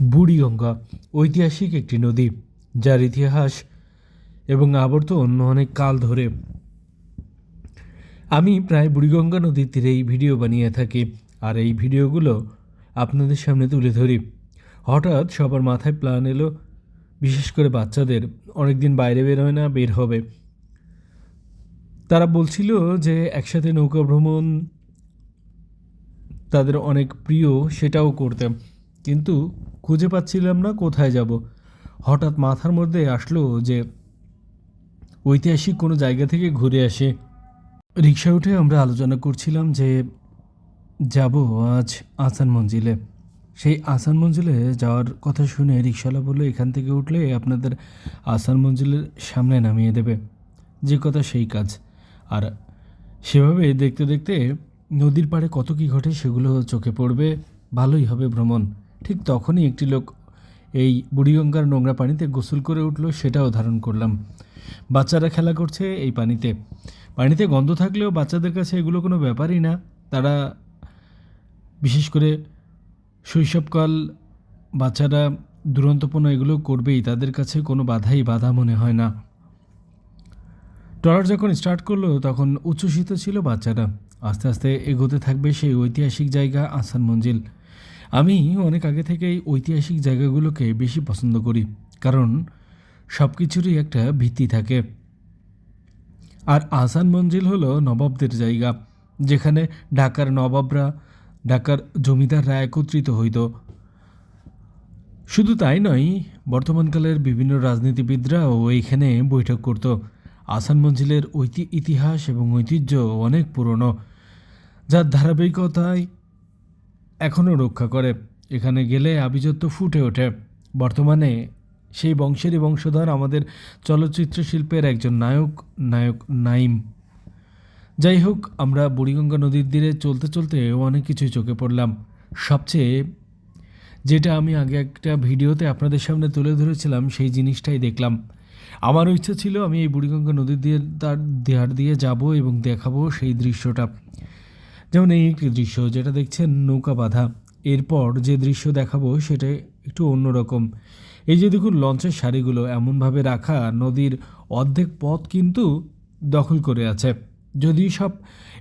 বুড়িগঙ্গা, ঐতিহাসিক একটি নদী, যার ইতিহাস এবং আবর্তন অনেক কাল ধরে। আমি প্রায় বুড়িগঙ্গা নদীর তীরেই ভিডিও বানিয়ে থাকি, আর এই ভিডিওগুলো আপনাদের সামনে তুলে ধরি। হঠাৎ সবার মাথায় প্ল্যান এলো, বিশেষ করে বাচ্চাদের অনেক দিন বাইরে বের হয় না, বের হবে। তারা বলছিল যে একসাথে নৌকা ভ্রমণ তাদের অনেক প্রিয়, সেটাও করতাম কিন্তু খুঁজে পাচ্ছিলাম না কোথায় যাব। হঠাৎ মাথার মধ্যে আসলো যে ঐতিহাসিক কোনো জায়গা থেকে ঘুরে আসে। রিক্সা উঠে আমরা আলোচনা করছিলাম যে যাব আজ আসান মঞ্জিলে। সেই আসান মঞ্জিলে যাওয়ার কথা শুনে রিক্সাওয়ালা বলল, এখান থেকে উঠলে আপনাদের আসান মঞ্জিলের সামনে নামিয়ে দেবে। যে কথা সেই কাজ। আর সেভাবে দেখতে দেখতে নদীর পাড়ে কত কী ঘটে সেগুলো চোখে পড়বে, ভালোই হবে ভ্রমণ। ঠিক তখনই একটি লোক এই বুড়িগঙ্গার নোংরা পানিতে গোসল করে উঠল, সেটাও ধারণ করলাম। বাচ্চারা খেলা করছে এই পানিতে। পানিতে গন্ধ থাকলেও বাচ্চাদের কাছে এগুলো কোনো ব্যাপারই না। তারা বিশেষ করে শৈশবকাল বাচ্চারা দুরন্তপনা এগুলো করবেই, তাদের কাছে কোনো বাধাই বাধা মনে হয় না। ট্রলার যখন স্টার্ট করল, তখন উচ্ছ্বসিত ছিল বাচ্চারা। আস্তে আস্তে এগোতে থাকবে সেই ঐতিহাসিক জায়গা আসান মঞ্জিল। আমি অনেক আগে থেকেই ঐতিহাসিক জায়গাগুলোকে বেশি পছন্দ করি, কারণ সব কিছুরই একটা ভিত্তি থাকে। আর আসান মঞ্জিল হলো নবাবদের জায়গা, যেখানে ঢাকার নবাবরা, ঢাকার জমিদাররা একত্রিত হইত। শুধু তাই নয়, বর্তমানকালের বিভিন্ন রাজনীতিবিদরাও এইখানে বৈঠক করত। আসান মঞ্জিলের ঐতি ইতিহাস এবং ঐতিহ্য অনেক পুরনো, যার ধারাবাহিকতায় এখনও রক্ষা করে। এখানে গেলে আভিজাত্য ফুটে ওঠে। বর্তমানে সেই বংশেরই বংশধর আমাদের চলচ্চিত্র শিল্পের একজন নায়ক নায়ক নাইম। যাই হোক, আমরা বুড়িগঙ্গা নদীর তীরে চলতে চলতে অনেক কিছুই চোখে পড়লাম। সবচেয়ে যেটা আমি আগে একটা ভিডিওতে আপনাদের সামনে তুলে ধরেছিলাম, সেই জিনিসটাই দেখলাম। আমারও ইচ্ছা ছিল আমি এই বুড়িগঙ্গা নদীর দিয়ে তার দেহার দিয়ে যাব এবং দেখাবো সেই দৃশ্যটা। যেমন এই একটি দৃশ্য যেটা দেখছেন নৌকা বাঁধা। এরপর যে দৃশ্য দেখাবো সেটা একটু অন্যরকম এই যে দেখুন, লঞ্চের সারিগুলো এমনভাবে রাখা, নদীর অর্ধেক পথ কিন্তু দখল করে আছে। যদি সব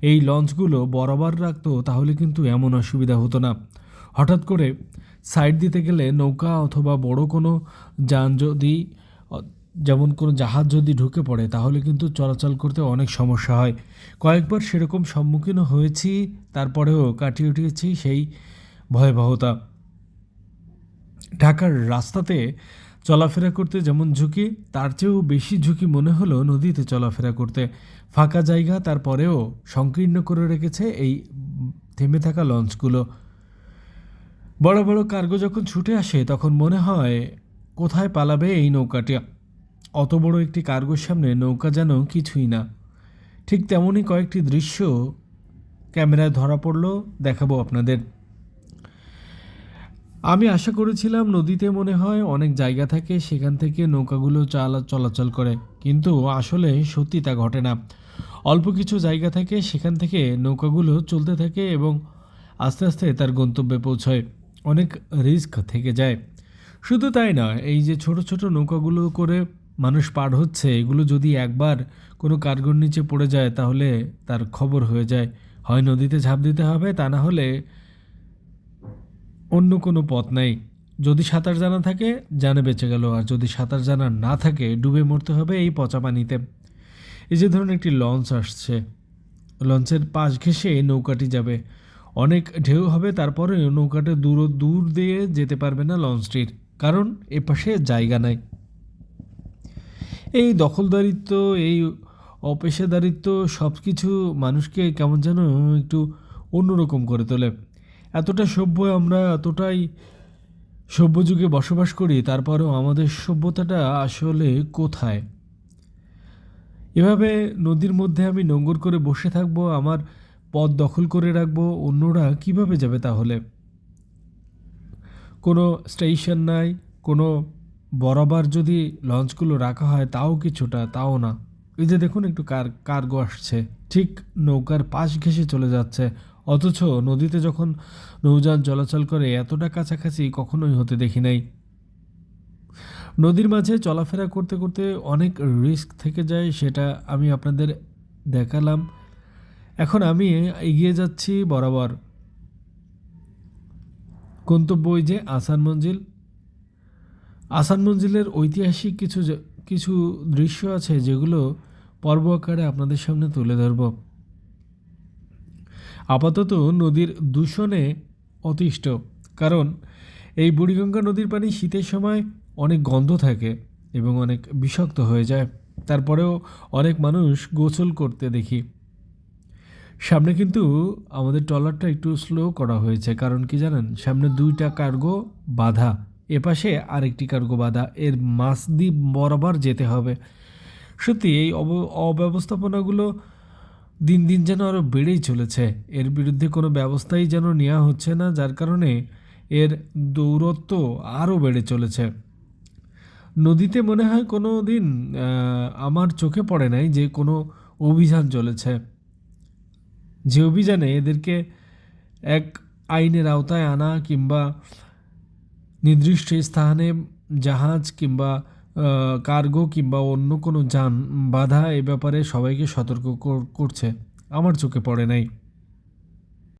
এই লঞ্চগুলো বরাবর রাখতো, তাহলে কিন্তু এমন অসুবিধা হতো না। হঠাৎ করে সাইড দিতে গেলে নৌকা অথবা বড় কোনো যান যদি যেমন কোনো জাহাজ যদি ঢুকে পড়ে, তাহলে কিন্তু চলাচল করতে অনেক সমস্যা হয়। কয়েকবার সেরকম সম্মুখীন হয়েছি, তারপরেও কাটিয়ে উঠিয়েছি সেই ভয়াবহতা। ঢাকার রাস্তাতে চলাফেরা করতে যেমন ঝুঁকি, তার চেয়েও বেশি ঝুঁকি মনে হলো নদীতে চলাফেরা করতে। ফাঁকা জায়গা তারপরেও সংকীর্ণ করে রেখেছে এই থেমে থাকা লঞ্চগুলো। বড় বড় কার্গো যখন ছুটে আসে, তখন মনে হয়, কোথায় পালাবে এই নৌকাটি? অত বড় একটি কার্গোর সামনে নৌকা যেন কিছুই না। ঠিক তেমনই কয়েকটি দৃশ্য ক্যামেরায় ধরা পড়ল, দেখাবো আপনাদের। আমি আশা করেছিলাম নদীতে মনে হয় অনেক জায়গা থাকে, সেখান থেকে নৌকাগুলো চালা, চলাচল করে। কিন্তু আসলে সত্যি তা ঘটে না। অল্প কিছু জায়গা থাকে, সেখান থেকে নৌকাগুলো চলতে থাকে এবং আস্তে আস্তে তার গন্তব্যে পৌঁছয়। অনেক রিস্ক থেকে যায়। শুধু তাই নয়, এই যে ছোট ছোট নৌকাগুলো করে মানুষ পার হচ্ছে, এগুলো যদি একবার কোনো কার্গোর নিচে পড়ে যায়, তাহলে তার খবর হয়ে যায়। হয় নদীতে ঝাঁপ দিতে হবে, তা না হলে অন্য কোনো পথ নেই। যদি সাঁতার জানা থাকে, জানে বেঁচে গেল, আর যদি সাঁতার জানা না থাকে, ডুবে মরতে হবে এই পচা পানিতে। এই যে ধরুন একটি লঞ্চ আসছে। লঞ্চের পাশ ঘেঁষে নৌকাটি যাবে। অনেক ঢেউ হবে তারপরে নৌকাটা দূর দূর দিয়ে যেতে পারবে না লঞ্চটির। কারণ এপাশে জায়গা নাই। এই দখলদারিত্ব, এই অপেশাদারিত্ব সব কিছু মানুষকে কেমন যেন একটু অন্যরকম করে তোলে। এতটা সভ্য আমরা, এতটাই সভ্য যুগে বসবাস করি, তারপরেও আমাদের সভ্যতাটা আসলে কোথায়? এভাবে নদীর মধ্যে আমি নোংর করে বসে থাকব, আমার পথ দখল করে রাখব, অন্যরা কীভাবে যাবে তাহলে? কোনো স্টেশন নাই, কোনো বরাবর যদি লঞ্চগুলো রাখা হয়, তাও কিছুটা, তাও না। এই যে দেখুন, একটু কার, কার্গো আসছে। ঠিক নৌকার পাশ ঘেঁষে চলে যাচ্ছে। অথচ নদীতে যখন নৌযান চলাচল করে, এতটা কাছাকাছি কখনোই হতে দেখি নাই। নদীর মাঝে চলাফেরা করতে করতে অনেক রিস্ক থেকে যায়, সেটা আমি আপনাদের দেখালাম। এখন আমি এগিয়ে যাচ্ছি বরাবর। গন্তব্য ওই যে আসান মঞ্জিল আসান মঞ্জিলের ঐতিহাসিক কিছু কিছু দৃশ্য আছে যেগুলো পর্ব আকারে আপনাদের সামনে তুলে ধরব। আপাতত নদীর দূষণে অতিষ্ঠ, কারণ এই বুড়িগঙ্গা নদীর পানি শীতের সময় অনেক গন্ধ থাকে এবং অনেক বিষাক্ত হয়ে যায়। তারপরেও অনেক মানুষ গোসল করতে দেখি। সামনে কিন্তু আমাদের ট্রলারটা একটু স্লো করা হয়েছে, কারণ কি জানেন? সামনে দুইটা কার্গো বাধা। এপাশে আরেকটি কার্গো বাধা, এর দিয়ে বরাবর যেতে হবে। সত্যি, এই অব- অব্যবস্থাপনাগুলো দিন দিন যেন আরও বেড়েই চলেছে। এর বিরুদ্ধে কোনো ব্যবস্থাই যেন নেওয়া হচ্ছে না, যার কারণে এর দৌরত্ব আরও বেড়ে চলেছে। নদীতে মনে হয় কোনো দিন আমার চোখে পড়ে নাই যে কোনো অভিযান চলেছে। যে অভিযানে এদেরকে এক আইনের আওতায় আনা কিংবা নির্দিষ্ট স্থানে জাহাজ কিংবা কার্গো কিংবা অন্য কোনো যান বাধা এ ব্যাপারে সবাইকে সতর্ক করছে। আমার চোখে পড়ে নাই।